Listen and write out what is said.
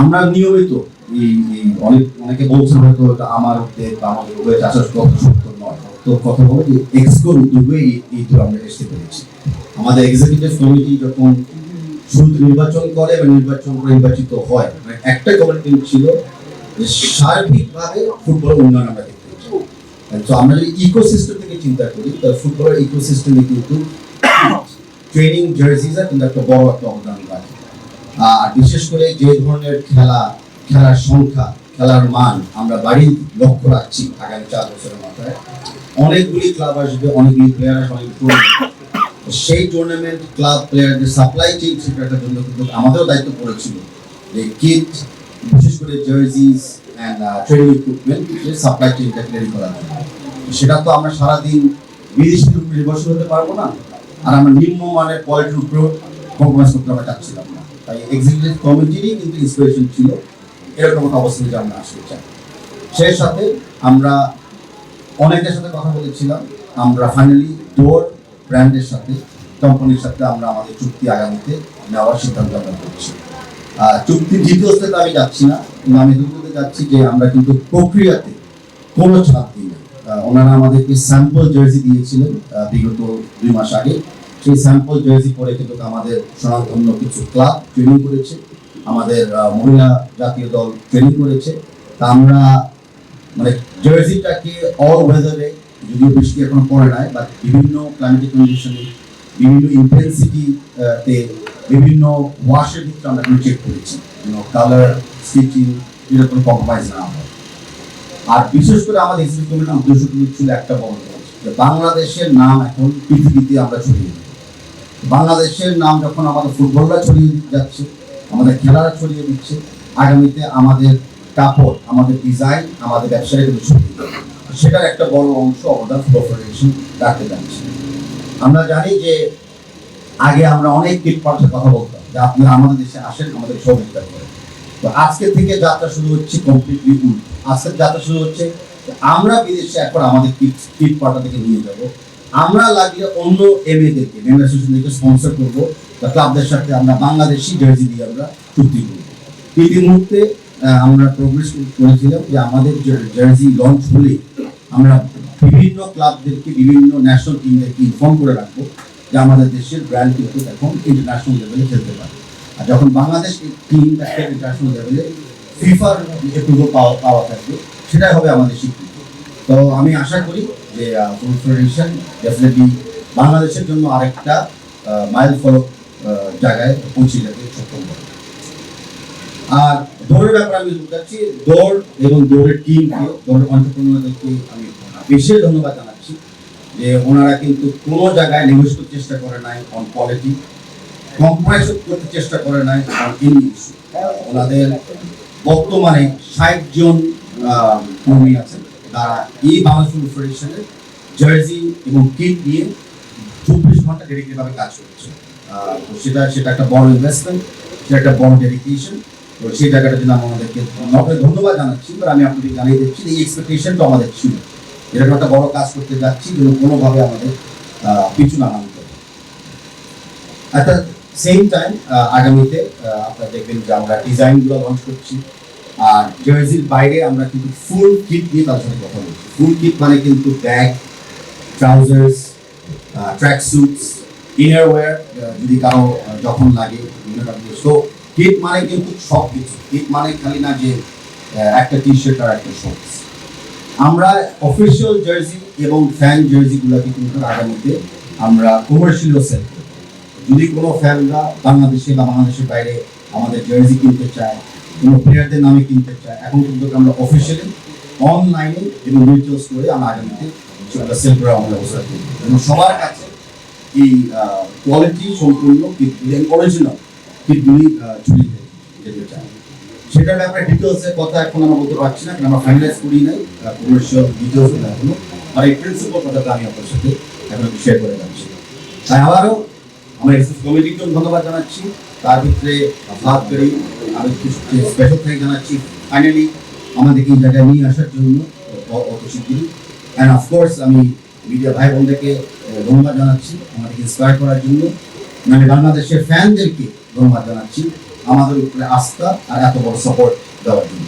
আমরা নিয়মিত এই অনেক, অনেকে বলছেন হয়তো এটা আমার উদ্যোগ বা আমাদের উদ্যোগ চাষার কথা সত্য নয়। তো কথা যে এক্সকোর উদ্যোগে এই তো আমরা এসে পেরেছি আমাদের এক্সিকিউটিভ কমিটি যখন শুরুতে নির্বাচন করে বা নির্বাচন নির্বাচিত হয় মানে একটা কমিটি ছিল যে সার্বিকভাবে ফুটবল উন্নয়ন আমরা দেখতে তো আমরা যদি ইকোসিস্টেম থেকে চিন্তা করি, তাহলে ফুটবলের ইকোসিস্টেমে কিন্তু ট্রেনিং জার্সিজা কিন্তু একটা বড় একটা আর বিশেষ করে যে ধরনের খেলা, খেলার সংখ্যা, খেলার মান আমরা বাড়ির লক্ষ্য রাখছি আগামী চার বছরের মাথায়। অনেকগুলি ক্লাব আসবে, অনেকগুলি প্লেয়ার আসবে সেই টুর্নামেন্ট ক্লাব প্লেয়ারদের সাপ্লাই চেইন সেটার জন্য কিন্তু আমাদেরও দায়িত্ব পড়েছিল যে কিট বিশেষ করে jerseys and training equipment supply চেইনটা clear জন্য। সেটা তো আমরা সারাদিন বিদেশিদের উপর নির্ভরশীল হতে পারব না। আর আমরা নিম্নমানের কোয়ালিটির উপরেও কম্প্রোমাইজ করতে আমরা চাচ্ছিলাম না। তাই এক্সিকিউটিভ কমিটিরই কিন্তু ইন্সপিরেশন ছিল। এরকম একটা আমরা আসতে চাই। সাথে আমরা অনেকের সাথে কথা বলেছিলাম। আমরা ফাইনালি ডোর ব্র্যান্ডের সাথে কোম্পানির সাথে আমরা আমাদের চুক্তি আগামীতে নেওয়ার সিদ্ধান্ত আমরা করছি দ্বিতীয় আমি যাচ্ছি না। আমি যাচ্ছি যে আমরা কিন্তু প্রক্রিয়াতে কোনো ছাড় দিই না। ওনারা আমাদেরকে স্যাম্পল জার্সি দিয়েছিলেন বিগত দুই মাস আগে। সেই স্যাম্পল জার্সি পরে কিন্তু আমাদের স্বনামধন্য কিছু ক্লাব ট্রেনিং করেছে। আমাদের মহিলা জাতীয় দল ট্রেনিং করেছে। তা আমরা মানে জার্সিটাকে অল ওয়েদারে যদিও বৃষ্টি এখনও পড়ে নাই বাট বিভিন্ন ক্লাইমেটিক কন্ডিশনে বিভিন্ন ইন্টেন্সিটি তে বিভিন্ন ওয়াশের ভিতরে আমরা এখন চেক করেছি। কালার স্টিচিং এটা কোনো কম্প্রোমাইজ না হয়। আর বিশেষ করে আমাদের এক্সিকিউটিভ কমিটির উদ্দেশ্য কিন্তু ছিল একটা বড় বাংলাদেশের নাম এখন পৃথিবীতে আমরা ছড়িয়ে দিই। বাংলাদেশের নাম যখন আমাদের ফুটবলরা ছড়িয়ে যাচ্ছে, আমাদের খেলারা ছড়িয়ে দিচ্ছে, আগামীতে আমাদের কাপড়, আমাদের ডিজাইন আমাদের ব্যবসায়ী ছড়িয়ে সেটার একটা বড় অংশ অবদান ফুটবল ফেডারেশন রাখতে যাচ্ছে। আমরা জানি যে আগে আমরা অনেক কিট পার্টের কথা বলতাম যে আপনারা আমাদের দেশে আসেন, আমাদের সহযোগিতা করেন তো আজকে থেকে যাত্রা শুরু হচ্ছে কমপ্লিটলি উল্টো। আজকের যাত্রা শুরু হচ্ছে আমরা বিদেশে এখন আমাদের কিট কিট পার্টা থেকে নিয়ে যাব। আমরা লাগলে অন্য এমএদেরকে মেম্বার অ্যাসোসিয়েশনদেরকে স্পন্সর করব বা ক্লাবদের সাথে আমরা বাংলাদেশি জার্সি দিয়ে আমরা চুক্তি করব। ইতিমধ্যে আহ, আমরা প্রোগ্রেস করেছিলাম যে আমাদের জার্সি লঞ্চ হলে আমরা বিভিন্ন ক্লাবদেরকে বিভিন্ন ন্যাশনাল টিমদেরকে ইনফর্ম করে রাখব যে আমাদের দেশের ব্র্যান্ড কিন্তু এখন ইন্টারন্যাশনাল লেভেলে খেলতে পারে। আর যখন বাংলাদেশ টিম ইন্টারন্যাশনাল লেভেলে ফিফার এপ্রুভাল পাওয়া পাওয়া থাকবে সেটাই হবে আমাদের স্বীকৃতি তো আমি আশা করি যে ফুটবল ফেডারেশন ডেফিনেটলি বাংলাদেশের জন্য আরেকটা মাইল ফলক জায়গায় পৌঁছে যেতে সক্ষম হবে। আর দৌড়ের ব্যাপারে আমি চাচ্ছি, দৌড় এবং দৌড়ের টিমকে দৌড়ের অন্টারপ্রেনারদেরকে আমি বিশেষ ধন্যবাদ জানাচ্ছি যে ওনারা কিন্তু কোনো জায়গায় নেগোস করতে চেষ্টা করে নাই অন কোয়ালিটি কম্প্রোমাইজ করতে চেষ্টা করে নাই অন ইন ইস্যু ওনাদের বর্তমানে ষাট জন কর্মী আছেন। তারা এই বাংলাদেশ ফুটবল ফেডারেশনের জার্সি এবং কিট নিয়ে চব্বিশ ঘণ্টা ডেডিকেটেড ভাবে কাজ করছে। তো সেটা সেটা একটা বড় ইনভেস্টমেন্ট সেটা একটা বড় ডেডিকেশন তো সেই জায়গাটার জন্য আমি আমাদেরকে আপনাকে ধন্যবাদ জানাচ্ছি এবার আমি আপনাদের জানিয়ে দিচ্ছি এই এক্সপেকটেশনটা আমাদের ছিল। এরকম একটা বড় কাজ করতে যাচ্ছি যেন কোনোভাবে আমাদের পিছু না at the সেম টাইম আগামীতে আপনারা দেখবেন যে আমরা ডিজাইনগুলো লঞ্চ করছি। আর জার্সির বাইরে আমরা কিন্তু ফুল কিট নিয়ে তার সাথে কথা বলছি। ফুল কিট মানে কিন্তু bag trousers tracksuits inner wear যদি কারও যখন লাগে সো কিট মানে কিন্তু সব কিছু কিট মানে খালি না যে একটা টি শার্ট আর একটা শর্টস আমরা অফিসিয়াল জার্সি এবং ফ্যান জার্সিগুলোকে কিন্তু আগামীতে আমরা কমার্শিয়ালও সেল করব। যদি কোনো ফ্যানরা বাংলাদেশে বা বাংলাদেশের বাইরে আমাদের জার্সি কিনতে চায় প্লেয়ারদের নামে কিনতে চায়। এখন কিন্তু আমরা অফিসিয়ালি অনলাইনে এবং রিটেল স্টোরে আমরা আগামীতে সেটা সেল করার ব্যবস্থা করব এবং সবার কাছে এই কোয়ালিটি সম্পূর্ণ কিটগুলি অরিজিনাল কিটগুলি চুরি যেতে চায় সেটার ব্যাপারে ডিটেলস এর কথা এখন আমরা বলতে পারছি না, কারণ আমরা ফাইনালাইজ করি নাই কমার্শিয়াল ডিটেলস এখনও আর এই প্রিন্সিপাল কথাটা আমি আপনার সাথে এখন শেয়ার করে যাচ্ছি। তাই আবারও আমরা এসএস কমিটিকে ধন্যবাদ জানাচ্ছি। তার ভিতরে ভাগ করি আমি স্পেশাল থ্যাংক জানাচ্ছি। ফাইনালি আমাদেরকে এই জায়গায় নিয়ে আসার জন্য অত শিগগিরই। অ্যান্ড অফকোর্স আমি মিডিয়া ভাই বোনদেরকে ধন্যবাদ জানাচ্ছি আমাদেরকে ইন্সপায়ার করার জন্য। মানে বাংলাদেশের ফ্যানদেরকে ধন্যবাদ জানাচ্ছি। আমাদের উপরে আস্থা আর এত বড় সাপোর্ট দেওয়ার জন্য।